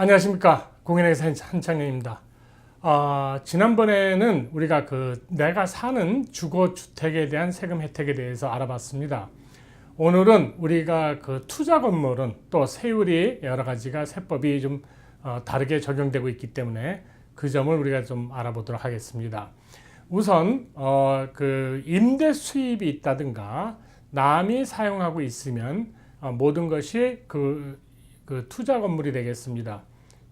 안녕하십니까 공인회사 한창현입니다. 어, 지난번에는 우리가 그 내가 사는 주거 주택에 대한 세금 혜택에 대해서 알아봤습니다. 오늘은 우리가 그 투자 건물은 또 세율이 여러 가지가 세법이 좀 어, 다르게 적용되고 있기 때문에 그 점을 우리가 좀 알아보도록 하겠습니다. 우선 어, 그 임대 수입이 있다든가 남이 사용하고 있으면 어, 모든 것이 그, 그 투자 건물이 되겠습니다.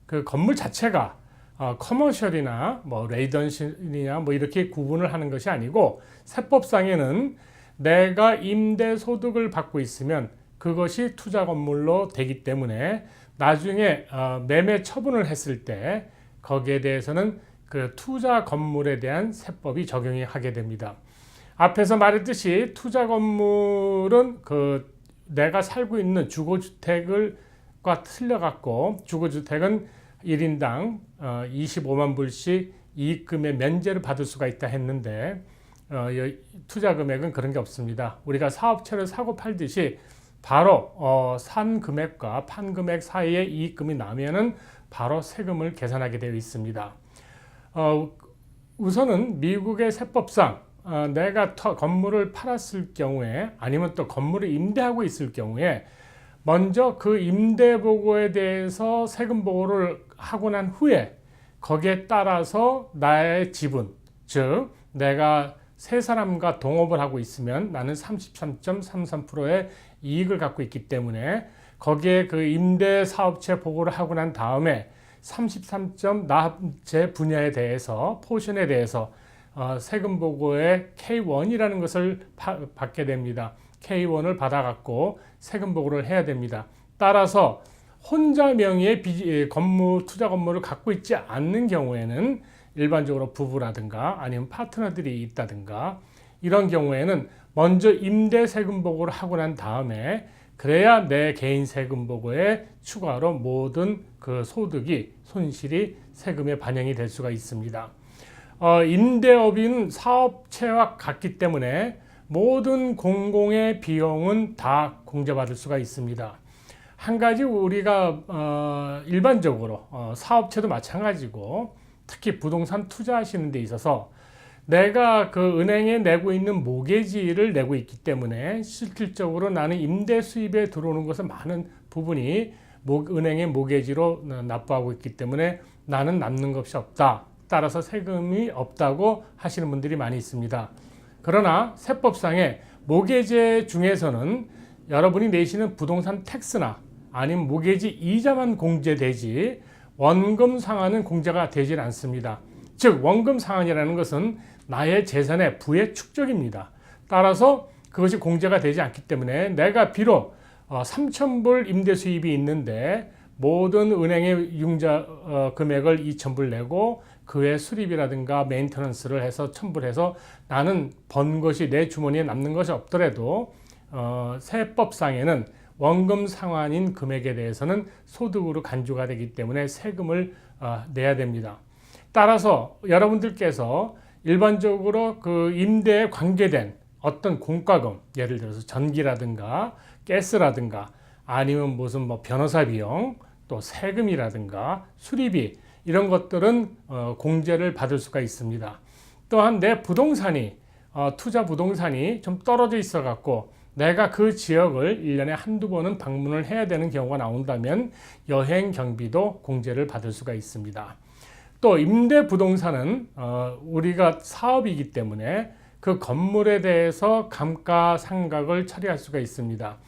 그 건물 자체가 어, 커머셜이나 뭐 레이던실이나 뭐 이렇게 구분을 하는 것이 아니고 세법상에는 내가 임대 소득을 받고 있으면 그것이 투자 건물로 되기 때문에 나중에 어, 매매 처분을 했을 때 거기에 대해서는 그 투자 건물에 대한 세법이 적용이 하게 됩니다. 앞에서 말했듯이 투자 건물은 그 내가 살고 있는 주거주택을과 틀려갖고 주거주택은 1인당 어, 25만 불씩 이익금의 면제를 받을 수가 있다 했는데 어, 투자 금액은 그런 게 없습니다. 우리가 사업체를 사고 팔듯이 바로 어, 산 금액과 판 금액 사이에 이익금이 나면은 바로 세금을 계산하게 되어 있습니다. 어, 우선은 미국의 세법상 어, 내가 터, 건물을 팔았을 경우에 아니면 또 건물을 임대하고 있을 경우에 먼저 그 임대 보고에 대해서 세금 보고를 하고 난 후에 거기에 따라서 나의 지분 즉 내가 세 사람과 동업을 하고 있으면 나는 33.33%의 이익을 갖고 있기 때문에 거기에 그 임대 사업체 보고를 하고 난 다음에 33.나제 분야에 대해서 포션에 대해서 어, 세금 보고에 K1이라는 것을 파, 받게 됩니다. K1을 받아갖고 세금 보고를 해야 됩니다. 따라서 혼자 명의의 비, 건물 투자 건물을 갖고 있지 않는 경우에는 일반적으로 부부라든가 아니면 파트너들이 있다든가 이런 경우에는 먼저 임대 세금 보고를 하고 난 다음에 그래야 내 개인 세금 보고에 추가로 모든 그 소득이 손실이 세금에 반영이 될 수가 있습니다. 어, 임대업인 사업체와 같기 때문에 모든 공공의 비용은 다 공제받을 수가 있습니다. 한 가지 우리가 어, 일반적으로 어, 사업체도 마찬가지고 특히 부동산 투자하시는 데 있어서 내가 그 은행에 내고 있는 모계지를 내고 있기 때문에 실질적으로 나는 임대 수입에 들어오는 것은 많은 부분이 은행의 모계지로 납부하고 있기 때문에 나는 남는 것이 없다. 따라서 세금이 없다고 하시는 분들이 많이 있습니다. 그러나 세법상에 모계제 중에서는 여러분이 내시는 부동산 텍스나 아니면 모계지 이자만 공제되지 원금 상환은 공제가 되질 않습니다. 즉 원금 상환이라는 것은 나의 재산의 부의 축적입니다. 따라서 그것이 공제가 되지 않기 때문에 내가 비록 3,000불 어, 임대 수입이 있는데 모든 은행의 융자 어, 금액을 2,000불 내고 그외 수리비라든가 메인터넌스를 해서 첨부해서 나는 번 것이 내 주머니에 남는 것이 없더라도 어, 세법상에는 원금 상환인 금액에 대해서는 소득으로 간주가 되기 때문에 세금을 어, 내야 됩니다. 따라서 여러분들께서 일반적으로 그 임대에 관계된 어떤 공과금, 예를 들어서 전기라든가 가스라든가 아니면 무슨 뭐 변호사 비용, 또 세금이라든가 수리비 이런 것들은 어, 공제를 받을 수가 있습니다. 또한 내 부동산이 어, 투자 부동산이 좀 떨어져 있어 갖고 내가 그 지역을 1년에 한두 번은 방문을 해야 되는 경우가 나온다면 여행 경비도 공제를 받을 수가 있습니다. 또 임대 부동산은 어, 우리가 사업이기 때문에 그 건물에 대해서 감가상각을 처리할 수가 있습니다.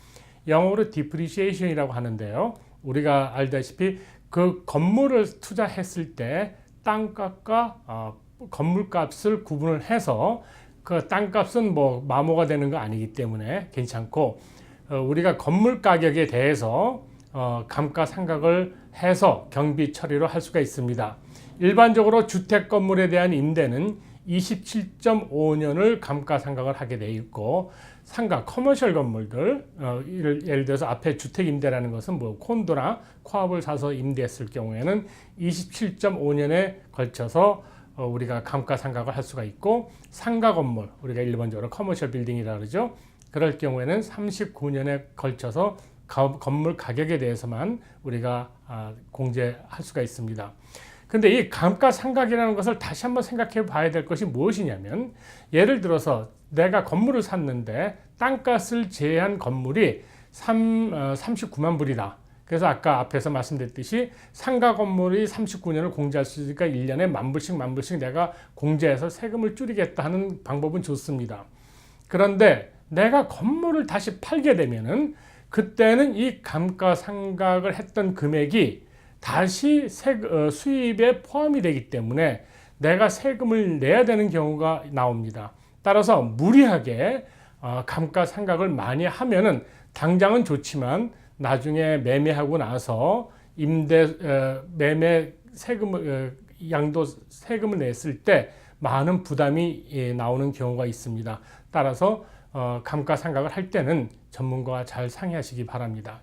영어로 depreciation이라고 하는데요. 우리가 알다시피 그 건물을 투자했을 때 땅값과 어, 건물값을 구분을 해서 그 땅값은 뭐 마모가 되는 거 아니기 때문에 괜찮고 어, 우리가 건물 가격에 대해서 어, 감가상각을 해서 경비 처리로 할 수가 있습니다. 일반적으로 주택 건물에 대한 임대는 27.5년을 감가상각을 하게 돼 있고 상가 커머셜 건물들 어, 예를 들어서 앞에 주택 임대라는 것은 뭐 콘도나 코압을 사서 임대했을 경우에는 27.5년에 걸쳐서 어, 우리가 감가상각을 할 수가 있고 상가 건물 우리가 일반적으로 커머셜 빌딩이라 그러죠. 그럴 경우에는 39년에 걸쳐서 가- 건물 가격에 대해서만 우리가 아, 공제할 수가 있습니다. 근데 이 감가상각이라는 것을 다시 한번 생각해 봐야 될 것이 무엇이냐면 예를 들어서 내가 건물을 샀는데 땅값을 제한 건물이 3, 어, 39만 불이다. 그래서 아까 앞에서 말씀드렸듯이 상가 건물이 39년을 공제할 수 있으니까 1년에 만 불씩 만 불씩 내가 공제해서 세금을 줄이겠다 하는 방법은 좋습니다. 그런데 내가 건물을 다시 팔게 되면은 그때는 이 감가상각을 했던 금액이 다시 세, 어, 수입에 포함이 되기 때문에 내가 세금을 내야 되는 경우가 나옵니다. 따라서 무리하게 어, 감가상각을 많이 하면은 당장은 좋지만 나중에 매매하고 나서 임대 어, 매매 세금을 어, 양도 세금을 냈을 때 많은 부담이 예, 나오는 경우가 있습니다. 따라서 어, 감가상각을 할 때는 전문가와 잘 상의하시기 바랍니다.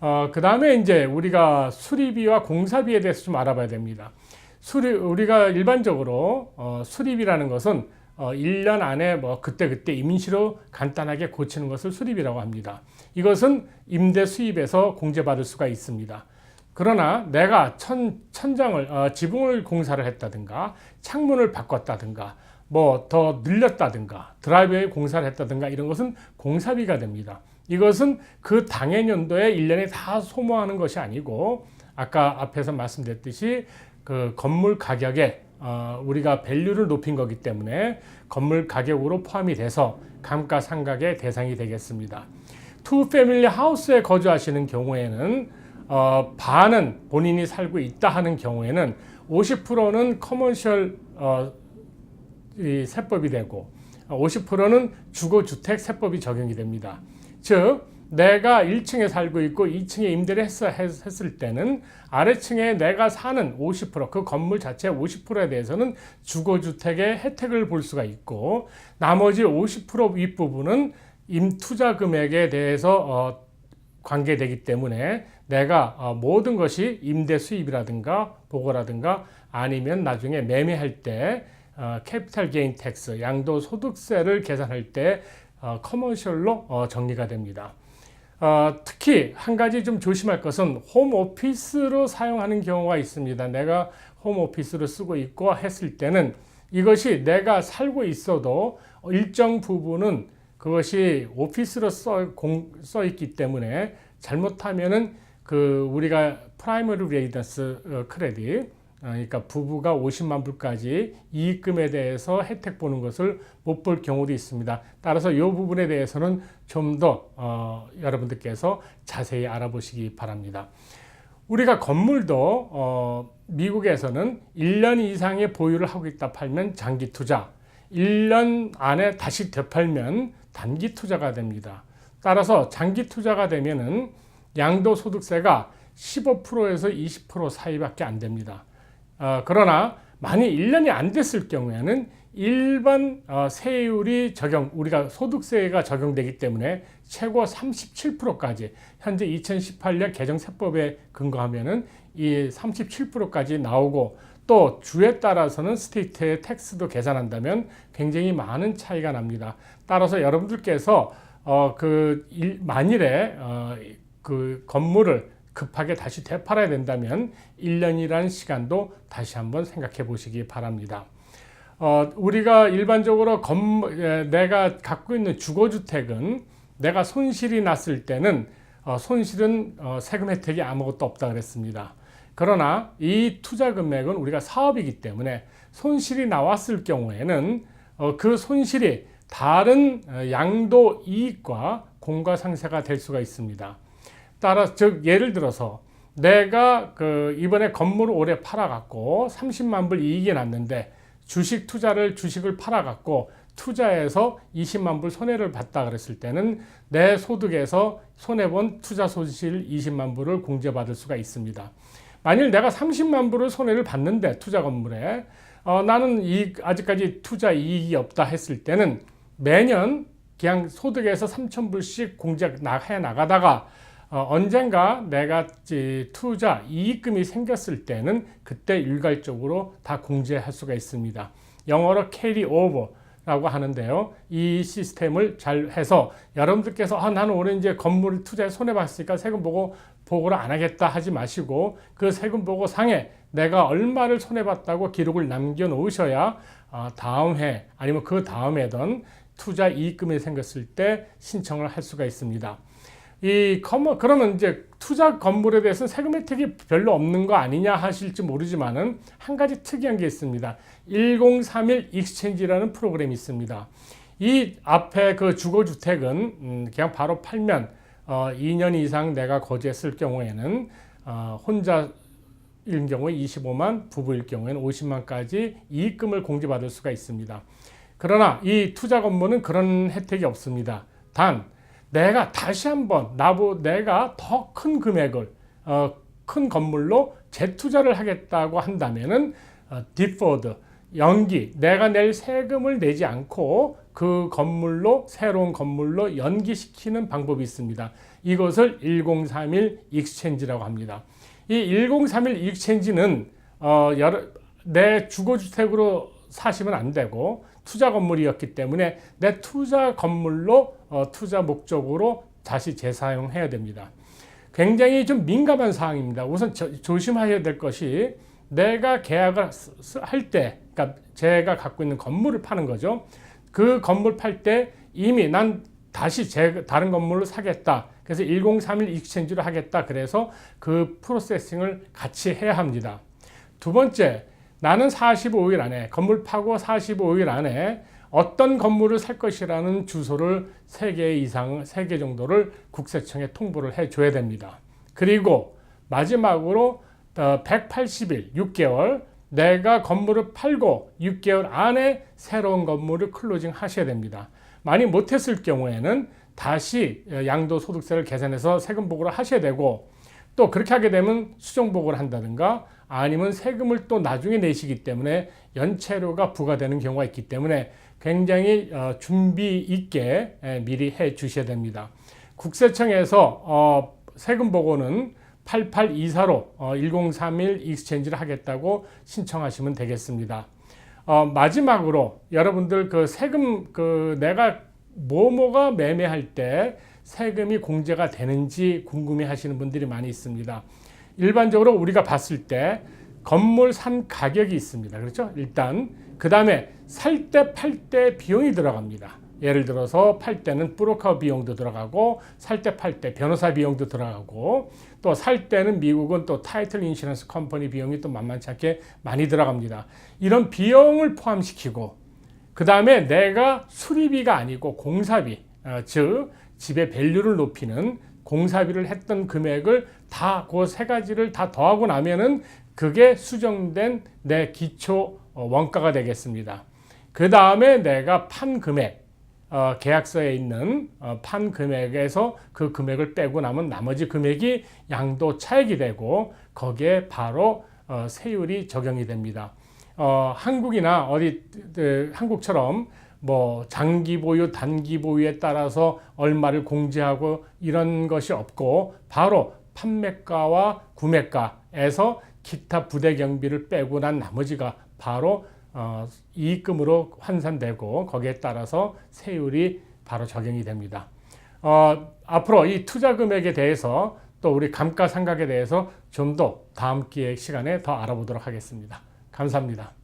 어, 그 다음에 이제 우리가 수리비와 공사비에 대해서 좀 알아봐야 됩니다. 수리, 우리가 일반적으로 어, 수리비라는 것은 어, 1년 안에 뭐 그때그때 임시로 간단하게 고치는 것을 수리비라고 합니다. 이것은 임대 수입에서 공제받을 수가 있습니다. 그러나 내가 천, 천장을, 어, 지붕을 공사를 했다든가 창문을 바꿨다든가 뭐 더 늘렸다든가 드라이브웨이 공사를 했다든가 이런 것은 공사비가 됩니다. 이것은 그 당해 연도에 1년에 다 소모하는 것이 아니고 아까 앞에서 말씀드렸듯이 그 건물 가격에 어, 우리가 밸류를 높인 거기 때문에 건물 가격으로 포함이 돼서 감가상각의 대상이 되겠습니다. 투 패밀리 하우스에 거주하시는 경우에는 어, 반은 본인이 살고 있다 하는 경우에는 50%는 커머셜 어, 이 세법이 되고 50%는 주거주택 세법이 적용이 됩니다. 즉 내가 1층에 살고 있고 2층에 임대를 했, 했을 때는 아래층에 내가 사는 50%그 건물 자체 50%에 대해서는 주거주택의 혜택을 볼 수가 있고 나머지 50% 윗부분은 임 투자 금액에 대해서 어, 관계되기 때문에 내가 어, 모든 것이 임대 수입이라든가 보고라든가 아니면 나중에 매매할 때 어, 캐피탈 게인 텍스 양도 소득세를 계산할 때 어, 커머셜로 어, 정리가 됩니다. 어, 특히 한 가지 좀 조심할 것은 홈 오피스로 사용하는 경우가 있습니다. 내가 홈 오피스로 쓰고 있고 했을 때는 이것이 내가 살고 있어도 일정 부분은 그것이 오피스로 써, 공, 써 있기 때문에 잘못하면은 그 우리가 프라이머리 레이던스 크레딧 어, 그러니까 부부가 50만 불까지 이익금에 대해서 혜택 보는 것을 못 볼 경우도 있습니다. 따라서 이 부분에 대해서는 좀더 어, 여러분들께서 자세히 알아보시기 바랍니다. 우리가 건물도 어, 미국에서는 1년 이상의 보유를 하고 있다 팔면 장기 투자, 1년 안에 다시 되팔면 단기 투자가 됩니다. 따라서 장기 투자가 되면은 양도소득세가 15%에서 20% 사이밖에 안 됩니다. 어, 그러나 만약 1년이 안 됐을 경우에는 일반 어, 세율이 적용, 우리가 소득세가 적용되기 때문에 최고 37%까지 현재 2018년 개정세법에 근거하면은 이 37%까지 나오고 또 주에 따라서는 스테이트의 텍스도 계산한다면 굉장히 많은 차이가 납니다. 따라서 여러분들께서 어, 그 일, 만일에 어, 그 건물을 급하게 다시 되팔아야 된다면 1년이라는 시간도 다시 한번 생각해 보시기 바랍니다. 어, 우리가 일반적으로 건, 에, 내가 갖고 있는 주거주택은 내가 손실이 났을 때는 어, 손실은 어, 세금 혜택이 아무것도 없다 그랬습니다. 그러나 이 투자 금액은 우리가 사업이기 때문에 손실이 나왔을 경우에는 어, 그 손실이 다른 어, 양도 이익과 공과 상세가 될 수가 있습니다. 따라 즉 예를 들어서 내가 그 이번에 건물을 올해 팔아갖고 30만 불 이익이 났는데 주식 투자를 주식을 팔아갖고 투자해서 20만 불 손해를 봤다 그랬을 때는 내 소득에서 손해본 투자 손실 20만 불을 공제받을 수가 있습니다. 만일 내가 30만 불을 손해를 봤는데 투자 건물에 어, 나는 이 아직까지 투자 이익이 없다 했을 때는 매년 그냥 소득에서 3천 불씩 공제 해 나가다가 어, 언젠가 내가 투자 이익금이 생겼을 때는 그때 일괄적으로 다 공제할 수가 있습니다. 영어로 carry over 라고 하는데요. 이 시스템을 잘 해서 여러분들께서 아, 나는 올해 이제 건물 투자에 손해 봤으니까 세금 보고 보고를 안 하겠다 하지 마시고 그 세금 보고 상에 내가 얼마를 손해 봤다고 기록을 남겨 놓으셔야 아, 다음 해 아니면 그 다음 해든 투자 이익금이 생겼을 때 신청을 할 수가 있습니다. 이 건물 그러면 이제 투자 건물에 대해서는 세금 혜택이 별로 없는 거 아니냐 하실지 모르지만은 한 가지 특이한 게 있습니다. 1031 익스체인지라는 프로그램이 있습니다. 이 앞에 그 주거 주택은 음, 그냥 바로 팔면 어, 2년 이상 내가 거주했을 경우에는 어, 혼자 일 경우에 25만, 부부일 경우에는 50만까지 이익금을 공제받을 수가 있습니다. 그러나 이 투자 건물은 그런 혜택이 없습니다. 단 내가 다시 한번 나보 내가 더 큰 금액을 어, 큰 건물로 재투자를 하겠다고 한다면은 어, 디포드 연기 내가 낼 세금을 내지 않고 그 건물로 새로운 건물로 연기시키는 방법이 있습니다. 이것을 1031 익스체인지라고 합니다. 이 1031 익스체인지는 어, 여러, 내 주거주택으로 사시면 안 되고 투자 건물이었기 때문에 내 투자 건물로 어, 투자 목적으로 다시 재사용해야 됩니다. 굉장히 좀 민감한 사항입니다. 우선 저, 조심하셔야 될 것이 내가 계약을 할 때, 그러니까 제가 갖고 있는 건물을 파는 거죠. 그 건물 팔 때 이미 난 다시 제 다른 건물을 사겠다. 그래서 1031 익스체인지를 하겠다. 그래서 그 프로세싱을 같이 해야 합니다. 두 번째, 나는 45일 안에 건물 파고 45일 안에 어떤 건물을 살 것이라는 주소를 3개 이상, 3개 정도를 국세청에 통보를 해 줘야 됩니다. 그리고 마지막으로 180일, 6개월 내가 건물을 팔고 6개월 안에 새로운 건물을 클로징 하셔야 됩니다. 많이 못했을 경우에는 다시 양도소득세를 계산해서 세금 보고를 하셔야 되고 또 그렇게 하게 되면 수정 보고를 한다든가 아니면 세금을 또 나중에 내시기 때문에 연체료가 부과되는 경우가 있기 때문에 굉장히 어, 준비 있게 미리 해 주셔야 됩니다. 국세청에서 어, 세금 보고는 8824로 1031 익스체인지를 하겠다고 신청하시면 되겠습니다. 어, 마지막으로 여러분들 그 세금 그 내가 뭐뭐가 매매할 때 세금이 공제가 되는지 궁금해 하시는 분들이 많이 있습니다. 일반적으로 우리가 봤을 때 건물 산 가격이 있습니다. 그렇죠? 일단 그 다음에 살 때 팔 때 비용이 들어갑니다. 예를 들어서 팔 때는 브로커 비용도 들어가고 살 때 팔 때 변호사 비용도 들어가고 또 살 때는 미국은 또 타이틀 인슈런스 컴퍼니 비용이 또 만만치 않게 많이 들어갑니다. 이런 비용을 포함시키고 그 다음에 내가 수리비가 아니고 공사비 어, 즉 집의 밸류를 높이는 공사비를 했던 금액을 다 그 세 가지를 다 더하고 나면은 그게 수정된 내 기초 어, 원가가 되겠습니다. 그 다음에 내가 판 금액 어, 계약서에 있는 어, 판 금액에서 그 금액을 빼고 나면 나머지 금액이 양도 차익이 되고 거기에 바로 어, 세율이 적용이 됩니다. 어, 한국이나 어디 그, 한국처럼 뭐 장기 보유, 단기 보유에 따라서 얼마를 공제하고 이런 것이 없고 바로 판매가와 구매가에서 기타 부대 경비를 빼고 난 나머지가 바로 어, 이익금으로 환산되고 거기에 따라서 세율이 바로 적용이 됩니다. 어, 앞으로 이 투자 금액에 대해서 또 우리 감가상각에 대해서 좀 더 다음 기회 시간에 더 알아보도록 하겠습니다. 감사합니다.